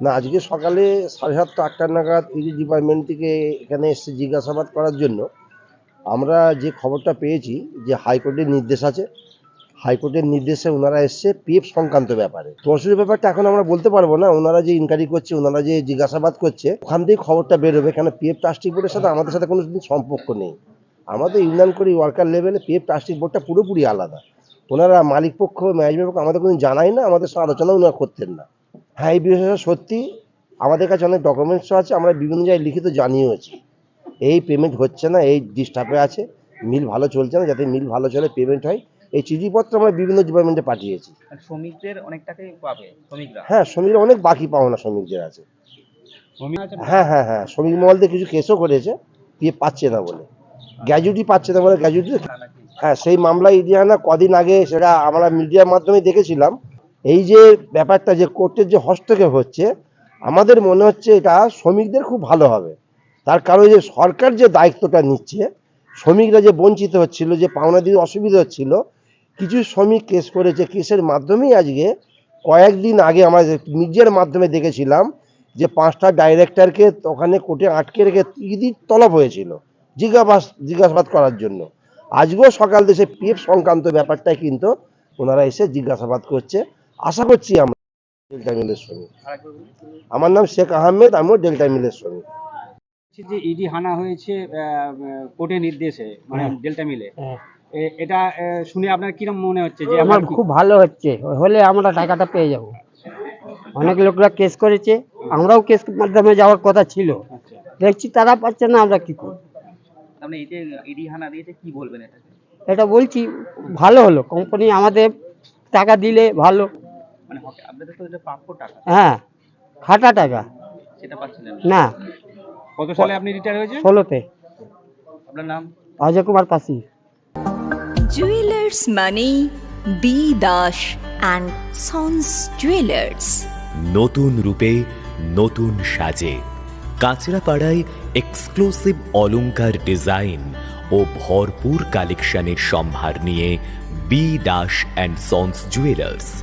না, আজকে সকালে সাড়ে সাতটা, আটটা নাগাদ ইডি ডিপার্টমেন্ট থেকে এখানে এসছে জিজ্ঞাসাবাদ করার জন্য, আমরা যে খবরটা পেয়েছি যে হাইকোর্টের নির্দেশ আছে, হাইকোর্টের নির্দেশে ওনারা এসছে পিএফ সংক্রান্ত ব্যাপারে। তহসিলের ব্যাপারটা এখন আমরা বলতে পারব না, ওনারা যে ইনকোয়ারি করছে, ওনারা যে জিজ্ঞাসাবাদ করছে, ওখান থেকে খবরটা বেরোবে, কেন পিএফ ট্রাস্টি বোর্ডের সাথে আমাদের সাথে কোনো সম্পর্ক নেই। আমাদের ইউনিয়ন করি ওয়ার্কার লেভেলে পিএফ ট্রাস্টি বোর্ডটা পুরোপুরি আলাদা। ওনারা মালিক পক্ষ ম্যানেজমেন্ট পক্ষ আমাদের কোনো জানাই না, আমাদের সাথে আলোচনা ওনারা করতেন না। হ্যাঁ এই বিষয়টা সত্যি আমাদের কাছে অনেক ডকুমেন্টসও আছে আমরা বিভিন্ন জায়গায় লিখিত জানিয়েওছি এই পেমেন্ট হচ্ছে না এই ডিস্টার্বে আছে মিল ভালো চলছে না যাতে মিল ভালো চলে পেমেন্ট হয়। এই চিঠিপত্র আমরা বিভিন্ন ডিপার্টমেন্টে পাঠিয়েছি। শ্রমিকদের অনেক টাকাই পাবে শ্রমিকরা? হ্যাঁ শ্রমিকরা অনেক বাকি পাওনা শ্রমিকদের আছে। হ্যাঁ হ্যাঁ হ্যাঁ শ্রমিক মহলদের কিছু কেসও করেছে দিয়ে পাচ্ছে না বলে। গ্র্যাজুইটি পাচ্ছে না বলে গ্র্যাজুইটি নাকি হ্যাঁ সেই মামলা ইডিয়ানা কদিন আগে সেটা আমরা মিডিয়ার মাধ্যমে দেখেছিলাম এই যে ব্যাপারটা, যে কোর্টের যে হস্তক্ষেপ হচ্ছে, আমাদের মনে হচ্ছে এটা শ্রমিকদের খুব ভালো হবে। তার কারণ যে সরকার যে দায়িত্বটা নিচ্ছে, শ্রমিকরা যে বঞ্চিত হচ্ছিল, যে পাওনা দিয়ে অসুবিধা হচ্ছিল, কিছু শ্রমিক কেস করেছে, কেসের মাধ্যমেই আজকে কয়েকদিন আগে আমরা মিডিয়ার মাধ্যমে দেখেছিলাম যে পাঁচটা ডাইরেক্টরকে ওখানে কোর্টে আটকে রেখে ইদি তলব হয়েছিল জিজ্ঞাসাবাদ জিজ্ঞাসাবাদ করার জন্য। আজকেও সকাল দেশে পিএফ সংক্রান্ত ব্যাপারটাই কিন্তু ওনারা এসে জিজ্ঞাসাবাদ করছে। আশা করছি আমরা ডেল্টা মিলের শ্রমিক আমার নাম শেখ আহমেদ আমিও ডেল্টা মিলের শ্রমিক বলছি যে ইডি হানা হয়েছে কোর্টের নির্দেশে মানে হ্যাঁ। ডেল্টা মিলে। হ্যাঁ। এটা শুনে আপনার কিরম মনে হচ্ছে যে আমার খুব ভালো হচ্ছে। হলে আমরা টাকাটা পেয়ে যাব। অনেক লোকরা কেস করেছে আমরাও কেস মাধ্যমে যাওয়ার কথা ছিল। আচ্ছা। দেখছি তারা পাচ্ছে না আমরা কি করব? আপনি এই ইডি হানা দিয়েছে কি বলবেন এটা এটা বলছি ভালো হলো। কোম্পানি আমাদের টাকা দিলে ভালো। মানে হক- আপনাদের তো এটা প্রাপ্য টাকা। হ্যাঁ খাটা টাকা। সেটা পাচ্ছিলেন না। কত সালে আপনি রিটায়ার হয়েছে ষোলোতে। আপনার নাম? অজয় কুমার পাশি। জুয়েলার্স মানে B Das and sons jewellers নতুন রূপে নতুন সাজে। কাঁচরাপাড়ায় এক্সক্লুসিভ অলংকার ডিজাইন ও ভরপুর কালেকশনের সম্ভার নিয়ে B Das and sons jewellers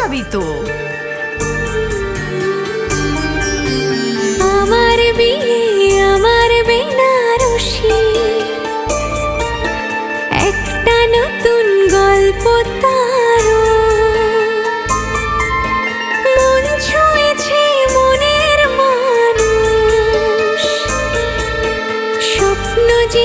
যাবি তো? আমার বিয়ে আমার বেনারসি। একটা নতুন গল্প তার মন মনের স্বপ্ন যে